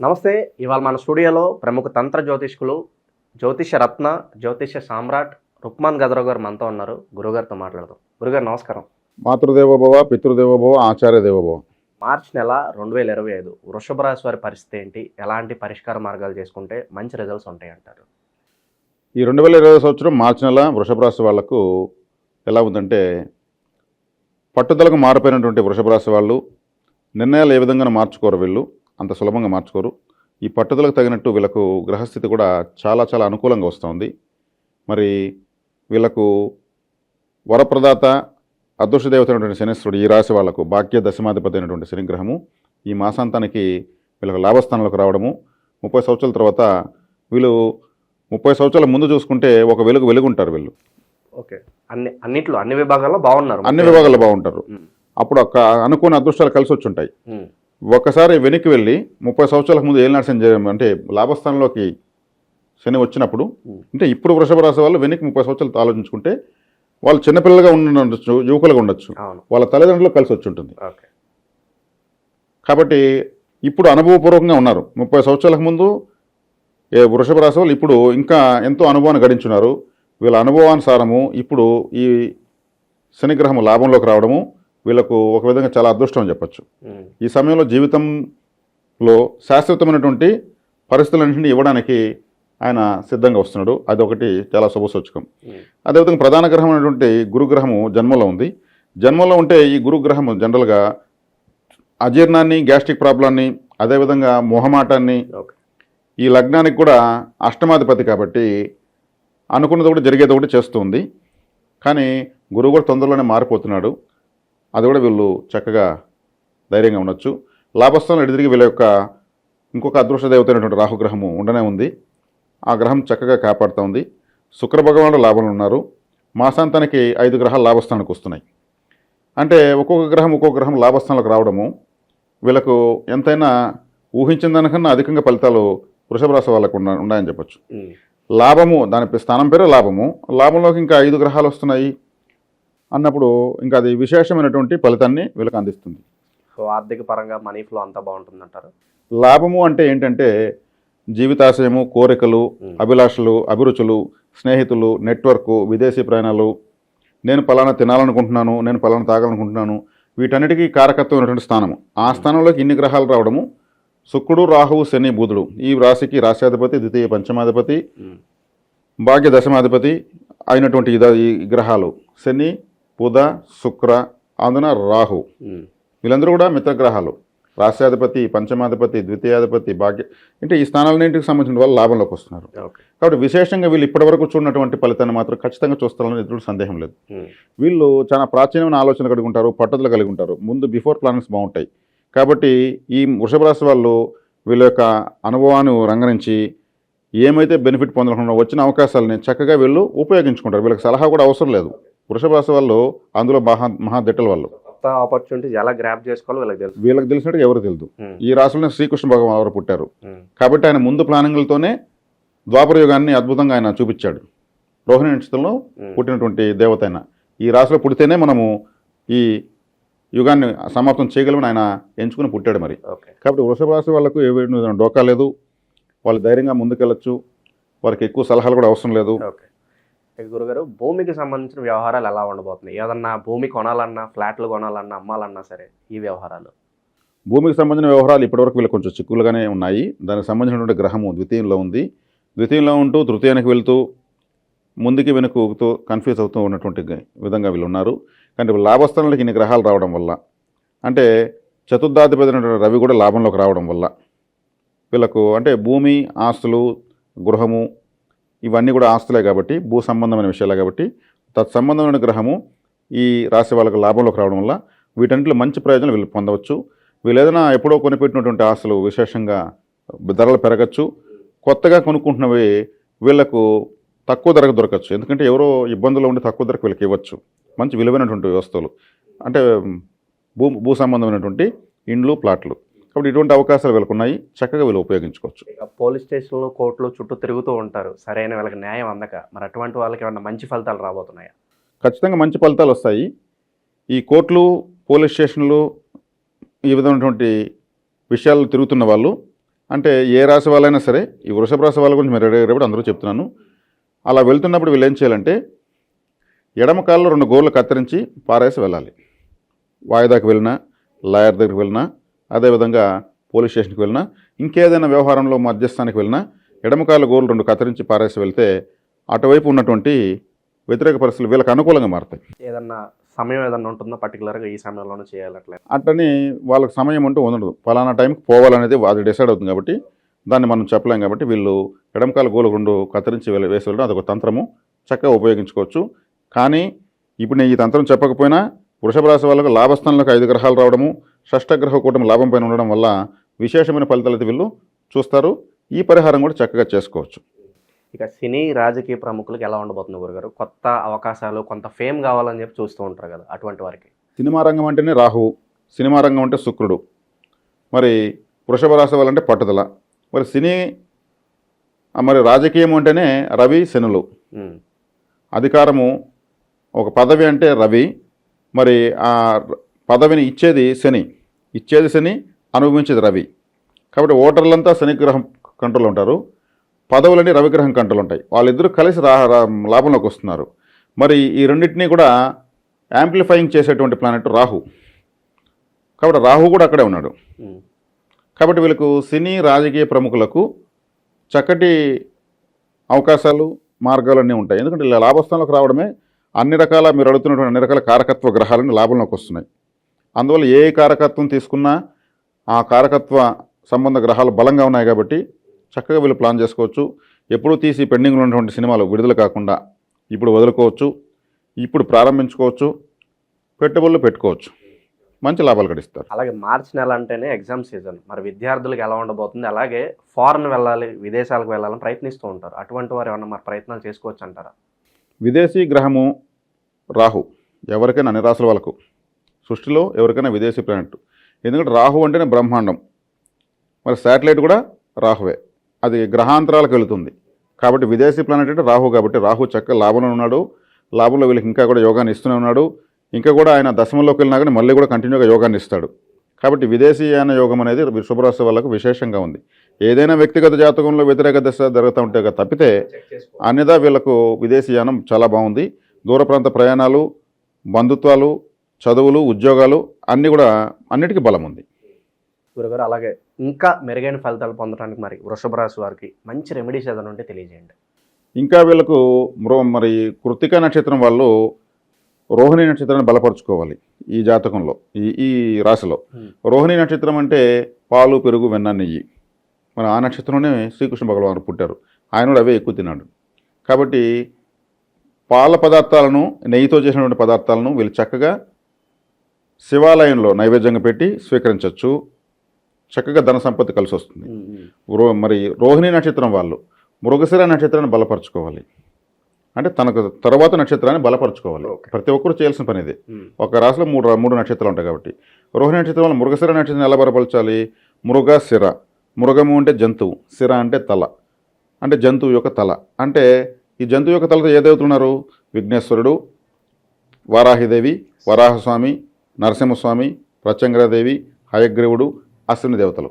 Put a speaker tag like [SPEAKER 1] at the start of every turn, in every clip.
[SPEAKER 1] నమస్తే ఇవాళ మన స్టూడియోలో ప్రముఖ తంత్ర జ్యోతిష్కులు జ్యోతిష రత్న జ్యోతిష సామ్రాట్ రుక్మాన్ గదరావు గారు మనతో ఉన్నారు. గురుగారితో మాట్లాడదాం. గురుగారు నమస్కారం.
[SPEAKER 2] మాతృదేవోభవ పితృదేవోభవ ఆచార్య దేవోభవ
[SPEAKER 1] మార్చ్ నెల రెండు వేల ఇరవై ఐదు వృషభ రాశి వారి పరిస్థితి ఏంటి? ఎలాంటి పరిష్కార మార్గాలు చేసుకుంటే మంచి రిజల్ట్స్ ఉంటాయి అంటారు?
[SPEAKER 2] ఈ రెండు వేల ఇరవై సంవత్సరం మార్చి నెల వృషభ రాశి వాళ్ళకు ఎలా ఉందంటే పట్టుదలకు మారిపోయినటువంటి వృషభ రాశి వాళ్ళు నిర్ణయాలు ఏ విధంగా మార్చుకోరు వీళ్ళు. అంత సులభంగా మార్చుకోరు. ఈ పట్టుదలకు తగినట్టు వీళ్ళకు గ్రహస్థితి కూడా చాలా చాలా అనుకూలంగా వస్తుంది మరి వీళ్ళకు వరప్రదాత అదృష్ట దేవత అయినటువంటి శనిశ్వరుడు ఈ రాశి వాళ్ళకు భాగ్య దశమాధిపతి అయినటువంటి శనిగ్రహము ఈ మాసాంతానికి వీళ్ళకు లాభస్థానంలోకి రావడము. ముప్పై సంవత్సరాల తర్వాత వీళ్ళు ముప్పై సంవత్సరాల ముందు చూసుకుంటే ఒక వెలుగు వెలుగుంటారు వీళ్ళు.
[SPEAKER 1] ఓకే. అన్ని అన్నిట్లో అన్ని విభాగాల్లో బాగున్నారు.
[SPEAKER 2] అన్ని విభాగాల్లో బాగుంటారు. అప్పుడు ఒక అనుకున్న అదృష్టాలు కలిసి వచ్చి ఉంటాయి
[SPEAKER 1] ఉమ్,
[SPEAKER 2] ఒక్కసారి వెనక్కి వెళ్ళి ముప్పై సంవత్సరాలకు ముందు ఏలినాడు శని అంటే లాభస్థానంలోకి శని వచ్చినప్పుడు. అంటే ఇప్పుడు వృషభ రాశి వాళ్ళు వెనక్కి ముప్పై సంవత్సరాలు ఆలోచించుకుంటే వాళ్ళు చిన్నపిల్లలుగా ఉండొచ్చు యువకులుగా ఉండొచ్చు. వాళ్ళ తల్లిదండ్రులు కలిసి వచ్చి ఉంటుంది.
[SPEAKER 1] ఓకే.
[SPEAKER 2] కాబట్టి ఇప్పుడు అనుభవపూర్వకంగా ఉన్నారు. ముప్పై సంవత్సరాలకు ముందు ఏ వృషభ రాశి వాళ్ళు ఇప్పుడు ఇంకా ఎంతో అనుభవాన్ని గడించున్నారు. వీళ్ళ అనుభవానుసారము ఇప్పుడు ఈ శనిగ్రహము లాభంలోకి రావడము వీళ్ళకు ఒక విధంగా చాలా అదృష్టం అని చెప్పచ్చు. ఈ సమయంలో జీవితంలో శాశ్వతమైనటువంటి పరిస్థితులన్నింటినీ ఇవ్వడానికి ఆయన సిద్ధంగా వస్తున్నాడు. అది ఒకటి చాలా శుభసూచకం అదేవిధంగా ప్రధాన గ్రహం అయినటువంటి గురుగ్రహము జన్మలో ఉంది. జన్మలో ఉంటే ఈ గురుగ్రహము జనరల్గా అజీర్ణాన్ని గ్యాస్ట్రిక్ ప్రాబ్లాన్ని అదేవిధంగా మొహమాటాన్ని ఈ లగ్నానికి కూడా అష్టమాధిపతి కాబట్టి అనుకున్నది ఒకటి జరిగేది ఒకటి చేస్తుంది కానీ గురువు కూడా తొందరలోనే మారిపోతున్నాడు. అది కూడా వీళ్ళు చక్కగా ధైర్యంగా ఉండొచ్చు. లాభస్థానం ఎడిదిరిగి వీళ్ళ యొక్క ఇంకొక అదృష్ట దేవత అయినటువంటి రాహుగ్రహము ఉండనే ఉంది. ఆ గ్రహం చక్కగా కాపాడుతూ ఉంది. శుక్ర భగవానుడు లాభంలో ఉన్నారు. మాసాంతానికి ఐదు గ్రహాలు లాభస్థానానికి వస్తున్నాయి. అంటే ఒక్కొక్క గ్రహం ఒక్కొక్క గ్రహం లాభస్థానంలోకి రావడము వీళ్ళకు ఎంతైనా ఊహించిన దానికన్నా అధికంగా ఫలితాలు వృషభ రాశి వాళ్ళకు ఉన్న ఉన్నాయని చెప్పొచ్చు. లాభము దాని స్థానం పేరే లాభము. లాభంలోకి ఇంకా ఐదు గ్రహాలు వస్తున్నాయి. అన్నప్పుడు ఇంకా అది విశేషమైనటువంటి ఫలితాన్ని వీళ్ళకి అందిస్తుంది.
[SPEAKER 1] సో ఆర్థిక పరంగా మనీ ఫ్లో అంతా బాగుంటుంది అంటారు
[SPEAKER 2] లాభము అంటే ఏంటంటే జీవితాశయము కోరికలు అభిలాషలు అభిరుచులు స్నేహితులు నెట్వర్క్ విదేశీ ప్రయాణాలు నేను పలానా తినాలనుకుంటున్నాను నేను పలానా తాగాలనుకుంటున్నాను వీటన్నిటికీ కారకత్వం ఉన్నటువంటి స్థానము. ఆ స్థానంలోకి ఇన్ని గ్రహాలు రావడము శుక్రుడు రాహువు శని బుధుడు ఈ రాశికి రాశ్యాధిపతి ద్వితీయ పంచమాధిపతి భాగ్య దశమాధిపతి అయినటువంటి ఇద ఈ గ్రహాలు శని బుధ శుక్ర అందున రాహు. వీళ్ళందరూ కూడా మిత్రగ్రహాలు. రాశ్యాధిపతి పంచమాధిపతి ద్వితీయాధిపతి భాగ్య అంటే ఈ స్థానాలన్నింటికి సంబంధించిన వాళ్ళు లాభంలోకి వస్తున్నారు. కాబట్టి విశేషంగా వీళ్ళు ఇప్పటివరకు చూడనటువంటి ఫలితాన్ని మాత్రం ఖచ్చితంగా చూస్తారని ఎదురు సందేహం లేదు. వీళ్ళు చాలా ప్రాచీనమైన ఆలోచన కలిగి ఉంటారు పట్టుదల కలిగి ఉంటారు. ముందు బిఫోర్ ప్లానింగ్స్ బాగుంటాయి. కాబట్టి ఈ వృషభ రాశి వాళ్ళు వీళ్ళ యొక్క అనుభవాన్ని రంగరించి ఏమైతే బెనిఫిట్ పొందాలనుకున్నారో వచ్చిన అవకాశాలని చక్కగా వీళ్ళు ఉపయోగించుకుంటారు. వీళ్ళకి సలహా కూడా అవసరం లేదు. వృషభ రాశి వాళ్ళు అందులో మహా మహాదిట్టల వాళ్ళు
[SPEAKER 1] కొత్త ఆపర్చునిటీస్ ఎలా గ్రాప్ చేసుకోవాలో వీళ్ళకి తెలుసు
[SPEAKER 2] వీళ్ళకి తెలిసినట్టు ఎవరు తెలియదు ఈ రాశిలోనే శ్రీకృష్ణ భగవాన్ వారు పుట్టారు కాబట్టి ఆయన ముందు ప్లానింగ్లతోనే ద్వాపర యుగాన్ని అద్భుతంగా ఆయన చూపించాడు రోహిణి నక్షత్రంలో పుట్టినటువంటి దేవత ఆయన ఈ రాశిలో పుడితేనే మనము ఈ యుగాన్ని సమాప్తం చేయగలమని ఆయన ఎంచుకుని పుట్టాడు మరి కాబట్టి వృషభ రాశి వాళ్ళకు ఏ డోకా లేదు వాళ్ళు ధైర్యంగా ముందుకెళ్ళచ్చు వారికి ఎక్కువ సలహాలు కూడా అవసరం లేదు
[SPEAKER 1] గురుగారు భూమికి సంబంధించిన వ్యవహారాలు ఎలా ఉండబోతున్నాయి? ఏదన్నా భూమి కొనాలన్నా ఫ్లాట్లు కొనాలన్నా అమ్మాలన్నా సరే ఈ వ్యవహారాలు.
[SPEAKER 2] భూమికి సంబంధించిన వ్యవహారాలు ఇప్పటివరకు వీళ్ళు కొంచెం చిక్కులుగానే ఉన్నాయి. దానికి సంబంధించినటువంటి గ్రహము ద్వితీయంలో ఉంది. ద్వితీయంలో ఉంటూ తృతీయానికి వెళ్తూ ముందుకి వెనుకతో కన్ఫ్యూజ్ అవుతూ ఉన్నటువంటి విధంగా వీళ్ళు ఉన్నారు. కానీ వీళ్ళ లాభస్థానాలకు ఇన్ని గ్రహాలు రావడం వల్ల అంటే చతుర్థాధిపతి రవి కూడా లాభంలోకి రావడం వల్ల వీళ్ళకు అంటే భూమి ఆస్తులు గృహము ఇవన్నీ కూడా ఆస్తులే కాబట్టి భూ సంబంధమైన విషయాలే కాబట్టి తత్సంబంధమైన గ్రహము ఈ రాశి వాళ్ళకు లాభంలోకి రావడం వల్ల వీటన్నిటిలో మంచి ప్రయోజనం వీళ్ళు పొందవచ్చు. వీళ్ళు ఏదైనా ఎప్పుడో కొనిపెట్టినటువంటి ఆస్తులు విశేషంగా ధరలు పెరగచ్చు. కొత్తగా కొనుక్కుంటున్నవి వీళ్ళకు తక్కువ ధరకు దొరకచ్చు. ఎందుకంటే ఎవరో ఇబ్బందులు ఉండి తక్కువ ధరకు వీళ్ళకి ఇవ్వచ్చు. మంచి విలువైనటువంటి వస్తువులు. అంటే భూ భూ సంబంధమైనటువంటి ఇండ్లు ప్లాట్లు. కాబట్టి ఇటువంటి అవకాశాలు వీళ్ళకు ఉన్నాయి. చక్కగా వీళ్ళు ఉపయోగించుకోవచ్చు.
[SPEAKER 1] ఇక పోలీస్ స్టేషన్లు కోర్టులు చుట్టూ తిరుగుతూ ఉంటారు. సరైన వీళ్ళకి న్యాయం అందక. మరి అటువంటి వాళ్ళకి ఏమన్నా మంచి ఫలితాలు రాబోతున్నాయా?
[SPEAKER 2] ఖచ్చితంగా మంచి ఫలితాలు వస్తాయి. ఈ కోర్టులు పోలీస్ స్టేషన్లు ఈ విధమైనటువంటి విషయాలు తిరుగుతున్న వాళ్ళు అంటే ఏ రాశి వాళ్ళైనా సరే ఈ వృషభ రాశి వాళ్ళ గురించి మీరు అడిగేటప్పుడు అందరూ చెప్తున్నాను. అలా వెళ్తున్నప్పుడు వీళ్ళు ఏం చేయాలంటే ఎడమ కాల్లో రెండు గోర్లు కత్తిరించి పారేసి వెళ్ళాలి. వాయిదాకి వెళ్ళినా లాయర్ దగ్గరికి వెళ్ళినా అదేవిధంగా పోలీస్ స్టేషన్కి వెళ్ళినా ఇంకేదైనా వ్యవహారంలో మధ్యస్థానికి వెళ్ళినా ఎడమ కాళ్ళ గోర్లు రెండు కత్తిరించి పారేసి వెళ్తే అటువైపు ఉన్నటువంటి వ్యతిరేక పరిస్థితులు వీళ్ళకి అనుకూలంగా మారుతాయి.
[SPEAKER 1] ఏదన్నా సమయం ఏదన్నా ఉంటుందో పర్టికులర్గా ఈ సమయంలోనే చేయాలి అట్లా
[SPEAKER 2] అట్టని వాళ్ళకి సమయం అంటూ ఉండదు. ఫలానా టైంకి పోవాలనేది అది డిసైడ్ అవుతుంది కాబట్టి దాన్ని మనం చెప్పలేం కాబట్టి వీళ్ళు ఎడంకాల గోలు రెండు కత్తిరించి వేసి వెళ్ళడం అదొక తంత్రము. చక్కగా ఉపయోగించుకోవచ్చు. కానీ ఇప్పుడు నేను ఈ తంత్రం చెప్పకపోయినా వృషభ రాశి వాళ్ళకు లాభస్థానంలోకి ఐదు గ్రహాలు రావడము షష్టగ్రహ కూటమి లాభం పైన ఉండడం వల్ల విశేషమైన ఫలితాలు అయితే వీళ్ళు చూస్తారు. ఈ పరిహారం కూడా చక్కగా చేసుకోవచ్చు.
[SPEAKER 1] ఇక సినీ రాజకీయ ప్రముఖులకు ఎలా ఉండబోతుంది గురుగారు? కొత్త అవకాశాలు కొంత ఫేమ్ కావాలని చెప్పి చూస్తూ ఉంటారు కదా అటువంటి వారికి.
[SPEAKER 2] సినిమా రంగం అంటేనే రాహువు సినిమా రంగం అంటే శుక్రుడు. మరి వృషభ రాశి వాళ్ళంటే పట్టుదల. మరి సినీ మరి రాజకీయం అంటేనే రవి శనులు. అధికారము ఒక పదవి అంటే రవి. మరి ఆ పదవిని ఇచ్చేది శని. ఇచ్చేది శని అనుభవించేది రవి. కాబట్టి ఓటర్లంతా శని గ్రహం కంట్రోల్ ఉంటారు. పదవులని రవిగ్రహం కంట్రోల్ ఉంటాయి. వాళ్ళిద్దరూ కలిసి రా లాభంలోకి వస్తున్నారు. మరి ఈ రెండింటినీ కూడా యాంప్లిఫైయింగ్ చేసేటువంటి ప్లానెట్ రాహు. కాబట్టి రాహు కూడా అక్కడే ఉన్నాడు. కాబట్టి వీళ్ళకు సినీ రాజకీయ ప్రముఖులకు చక్కటి అవకాశాలు మార్గాలు అన్నీ ఉంటాయి. ఎందుకంటే ఇలా లాభస్థానంలోకి రావడమే అన్ని రకాల మీరు అడుగుతున్నటువంటి అన్ని రకాల కారకత్వ గ్రహాలని లాభంలోకి వస్తున్నాయి. అందువల్ల ఏ కారకత్వం తీసుకున్నా ఆ కారకత్వ సంబంధ గ్రహాలు బలంగా ఉన్నాయి కాబట్టి చక్కగా వీళ్ళు ప్లాన్ చేసుకోవచ్చు. ఎప్పుడూ తీసి పెండింగ్లో ఉన్నటువంటి సినిమాలు విడుదల కాకుండా ఇప్పుడు వదులుకోవచ్చు. ఇప్పుడు ప్రారంభించుకోవచ్చు. పెట్టుబడులు పెట్టుకోవచ్చు. మంచి లాభాలు గడిస్తారు.
[SPEAKER 1] అలాగే మార్చి నెల అంటేనే ఎగ్జామ్ సీజన్. మరి విద్యార్థులకు ఎలా ఉండబోతుంది? అలాగే ఫారెన్ వెళ్ళాలి విదేశాలకు వెళ్ళాలని ప్రయత్నిస్తూ ఉంటారు. అటువంటి వారు ఏమన్నా మరి ప్రయత్నాలు చేసుకోవచ్చు అంటారా?
[SPEAKER 2] విదేశీ గ్రహము రాహు. ఎవరికైనా అన్ని రాసుల వాళ్ళకు సృష్టిలో ఎవరికైనా విదేశీ ప్లానెట్ ఎందుకంటే రాహు అంటేనే బ్రహ్మాండం. మరి శాటిలైట్ కూడా రాహువే. అది గ్రహాంతరాలకు వెళుతుంది. కాబట్టి విదేశీ ప్లానెట్ అంటే రాహు కాబట్టి రాహు చక్కగా లాభంలో ఉన్నాడు. లాభంలో వీళ్ళకి ఇంకా కూడా యోగాన్ని ఇస్తూనే ఉన్నాడు. ఇంకా కూడా ఆయన దశమంలోకి వెళ్ళినా కానీ మళ్ళీ కూడా కంటిన్యూగా యోగాన్ని ఇస్తాడు. కాబట్టి విదేశీయాన యోగం అనేది వృషభరాశి వాళ్ళకు విశేషంగా ఉంది. ఏదైనా వ్యక్తిగత జాతకంలో వ్యతిరేక దశ జరుగుతూ ఉంటే తప్పితే అన్యదా వీళ్ళకు విదేశీయానం చాలా బాగుంది. దూర ప్రాంత ప్రయాణాలు బంధుత్వాలు చదువులు ఉద్యోగాలు అన్నీ కూడా అన్నిటికీ బలం ఉంది
[SPEAKER 1] గురుగారు అలాగే ఇంకా మెరుగైన ఫలితాలు పొందడానికి మరి వృషభ రాశి వారికి మంచి రెమెడీస్ ఏదైనా ఉంటే తెలియజేయండి.
[SPEAKER 2] ఇంకా వీళ్ళకు మరో మరి కృతిక నక్షత్రం వాళ్ళు రోహిణి నక్షత్రాన్ని బలపరుచుకోవాలి ఈ జాతకంలో ఈ ఈ రాశిలో. రోహిణి నక్షత్రం అంటే పాలు పెరుగు వెన్న నెయ్యి. మరి ఆ నక్షత్రంలోనే శ్రీకృష్ణ భగవాన్ పుట్టారు. ఆయన కూడా అవే ఎక్కువ తిన్నాడు. కాబట్టి పాల పదార్థాలను నెయ్యితో చేసినటువంటి పదార్థాలను వీళ్ళు చక్కగా శివాలయంలో నైవేద్యంగా పెట్టి స్వీకరించవచ్చు చక్కగా ధన సంపత్తి కలిసి వస్తుంది. రో మరి రోహిణి నక్షత్రం వాళ్ళు మృగశిర నక్షత్రాన్ని బలపరచుకోవాలి. అంటే తనకు తర్వాత నక్షత్రాన్ని బలపరచుకోవాలి. ప్రతి ఒక్కరు చేయాల్సిన పని ఇది. ఒక రాశిలో మూడు మూడు నక్షత్రాలు ఉంటాయి కాబట్టి. రోహిణి నక్షత్రం వల్ల మృగశిర నక్షత్రం ఎలా బలపరచాలి? మృగ శిర. మృగము అంటే జంతువు. శిర అంటే తల. అంటే జంతువు యొక్క తల. అంటే ఈ జంతువు యొక్క తలతో ఏ దేవతలు ఉన్నారు? విఘ్నేశ్వరుడు వారాహిదేవి వరాహస్వామి నరసింహస్వామి ప్రత్యంగరాదేవి హయగ్రీవుడు అశ్విని దేవతలు.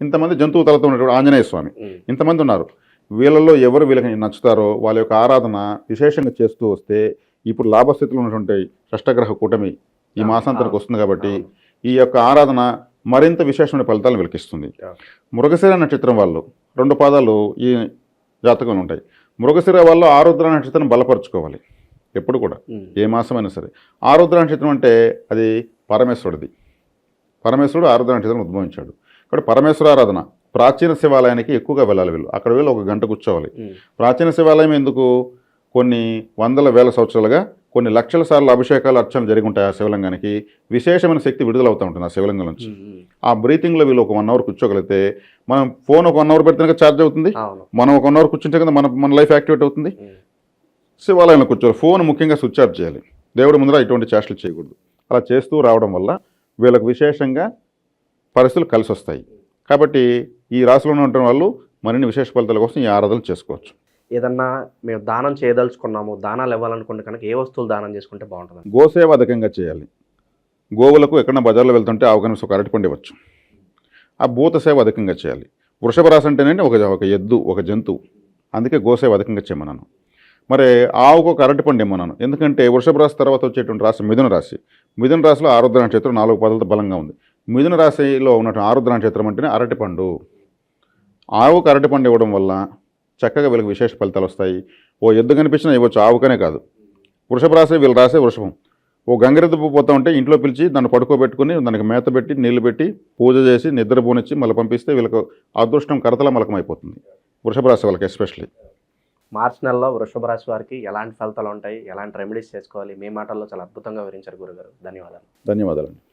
[SPEAKER 2] ఇంతమంది జంతువు తలతో ఉన్నటువంటి ఆంజనేయ స్వామి. ఇంతమంది ఉన్నారు. వీళ్ళల్లో ఎవరు వీళ్ళకి నచ్చుతారో వాళ్ళ యొక్క ఆరాధన విశేషంగా చేస్తూ వస్తే ఇప్పుడు లాభస్థితిలో ఉన్నటువంటి షష్టగ్రహ కూటమి ఈ మాసాంతరకు వస్తుంది కాబట్టి ఈ యొక్క ఆరాధన మరింత విశేషమైన ఫలితాలను వెలికిస్తుంది. మృగశిర నక్షత్రం వాళ్ళు రెండు పాదాలు ఈ జాతకంలో ఉంటాయి. మృగశిర వాళ్ళు ఆరుద్ర నక్షత్రం బలపరుచుకోవాలి. ఎప్పుడు కూడా. ఏ మాసమైనా సరే. ఆరుద్ర నక్షత్రం అంటే అది పరమేశ్వరుడిది. పరమేశ్వరుడు ఆరుద్ర నక్షత్రం ఉద్భవించాడు. కాబట్టి పరమేశ్వర ఆరాధన ప్రాచీన శివాలయానికి ఎక్కువగా వెళ్ళాలి వీళ్ళు. అక్కడ వెళ్ళి ఒక గంట కూర్చోవాలి. ప్రాచీన శివాలయం ఎందుకు? కొన్ని వందల వేల సంవత్సరాలుగా కొన్ని లక్షల సార్లు అభిషేకాలు అర్చనలు జరిగి ఉంటాయి ఆ శివలింగానికి. విశేషమైన శక్తి విడుదలవుతూ ఉంటుంది ఆ శివలింగం నుంచి. ఆ బ్రీతింగ్లో వీళ్ళు ఒక వన్ అవర్ కూర్చోగలిగితే మనం ఫోన్ ఒక వన్ అవర్ పెడితే ఛార్జ్ అవుతుంది? మనం ఒక వన్ అవర్ కూర్చుంటే కదా మన మన లైఫ్ యాక్టివేట్ అవుతుంది?
[SPEAKER 1] ఉమ్,
[SPEAKER 2] శివాలయంలో కూర్చోవాలి. ఫోన్ ముఖ్యంగా స్విచ్ ఆఫ్ చేయాలి. దేవుడి ముందర ఇటువంటి చేష్టలు చేయకూడదు. అలా చేస్తూ రావడం వల్ల వీళ్ళకు విశేషంగా పరిస్థితులు కలిసి వస్తాయి. కాబట్టి ఈ రాశిలో ఉన్న వాళ్ళు మరిన్ని విశేష ఫలితాల కోసం ఈ ఆరాధనలు చేసుకోవచ్చు.
[SPEAKER 1] ఏదన్నా మేము దానం చేయదలుచుకున్నాము దానాలు ఇవ్వాలనుకుంటే కనుక ఏ వస్తువులు దానం చేసుకుంటే బాగుంటుంది
[SPEAKER 2] గోసేవ అధికంగా చేయాలి. గోవులకు ఎక్కడన్నా బజార్లో వెళ్తుంటే కనీసం ఒక అరటిపండు ఇవ్వచ్చు. ఆ భూత సేవ అధికంగా చేయాలి. వృషభ రాశి అంటేనే ఒక ఒక ఎద్దు ఒక జంతువు. అందుకే గోసేవ అధికంగా చెమ్మన్నాను మరి ఆవుకు ఒక పండు ఇమ్మన్నాను. ఎందుకంటే వృషభ రాశి తర్వాత వచ్చేటువంటి రాశి మిథున రాశి. మిథున రాశిలో ఆరుద్ర నక్షత్రం నాలుగు పదాలతో బలంగా ఉంది. మిథున రాశిలో ఉన్నటువంటి ఆరుద్ర నక్షత్రం అంటేనే అరటి పండు. ఆవుకు అరటి పండు ఇవ్వడం వల్ల చక్కగా వీళ్ళకి విశేష ఫలితాలు వస్తాయి. ఓ ఎద్దు కనిపించినా ఇవ్వచ్చు ఆవుకనే కాదు. వృషభ రాశి వీళ్ళు రాసే వృషభం. ఓ గంగరెద్దు పోతా ఉంటే ఇంట్లో పిలిచి దాన్ని పడుకోబెట్టుకుని దానికి మేత పెట్టి నీళ్ళు పెట్టి పూజ చేసి నిద్ర పోనిచ్చి మళ్ళీ పంపిస్తే వీళ్ళకు అదృష్టం కరతల మలకం అయిపోతుంది వృషభ రాశి వాళ్ళకి ఎస్పెషల్లీ
[SPEAKER 1] మార్చి నెలలో వృషభ రాశి వారికి ఎలాంటి ఫలితాలు ఉంటాయి? ఎలాంటి రెమెడీస్ చేసుకోవాలి? మీ మాటల్లో చాలా అద్భుతంగా వివరించారు గురుగారు. ధన్యవాదాలు.
[SPEAKER 2] ధన్యవాదాలు